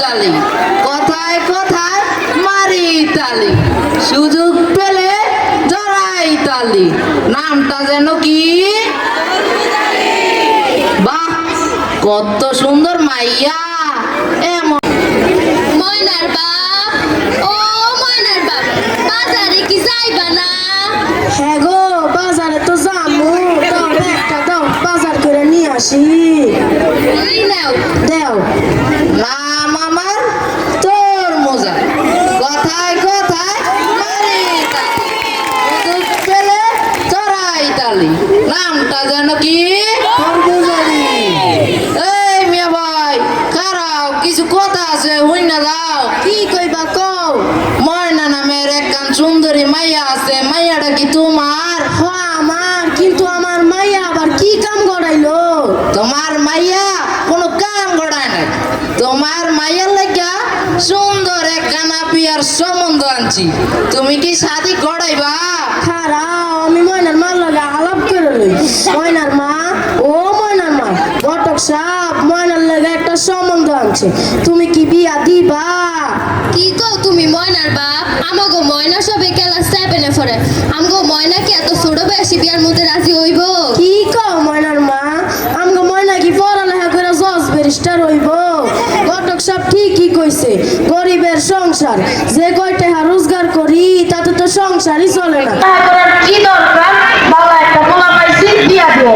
গালি কথায় কথায় মারি তালি সুযোগ পেলে জড়াই তালি নামটা যেন কি? বাহ, কত সুন্দর মাইয়া। মেয়েটার সম্বন্ধ আনছি। তুমি কি শাদি গড়াইবা? আমি ময়নার মার লগে আলাপ করে লই। ময়নার মা ও ময়নার মা বটক সাপ ময়নার লগে একটা সম্বন্ধ আনছে। তুমি কি বিয়া দিবা? কি কও তুমি ময়নার বাপ? আমাগো ময়না সবে সংসার। যে কয়টা রোজগার করি, তাতে তো সংসারই চলে না। করার কি দরকার? বাবা, একটা বলা পাইছি, দিয়া দিয়ে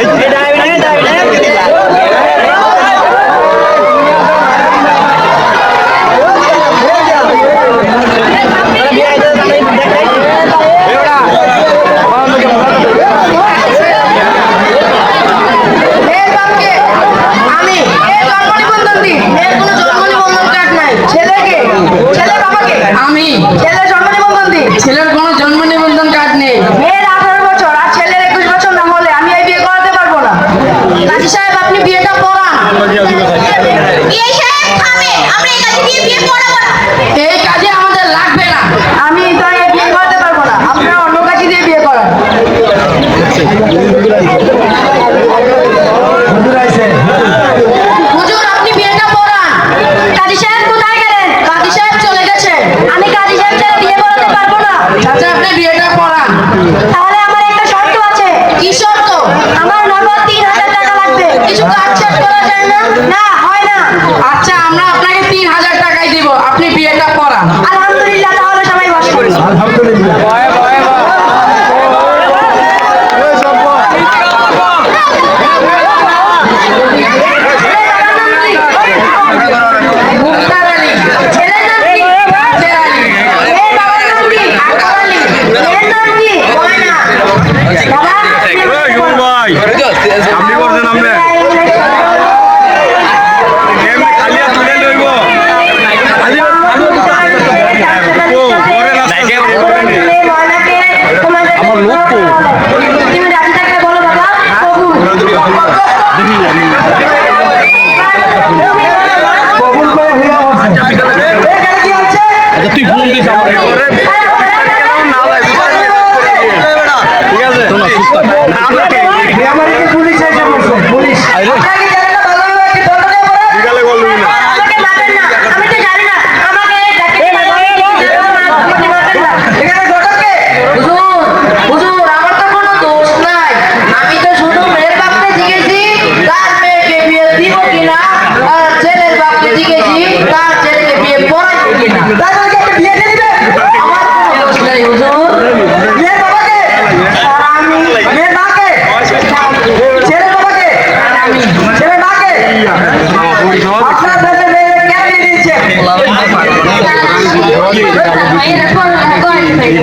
এই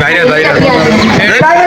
বাইরে বাইরে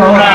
Señor.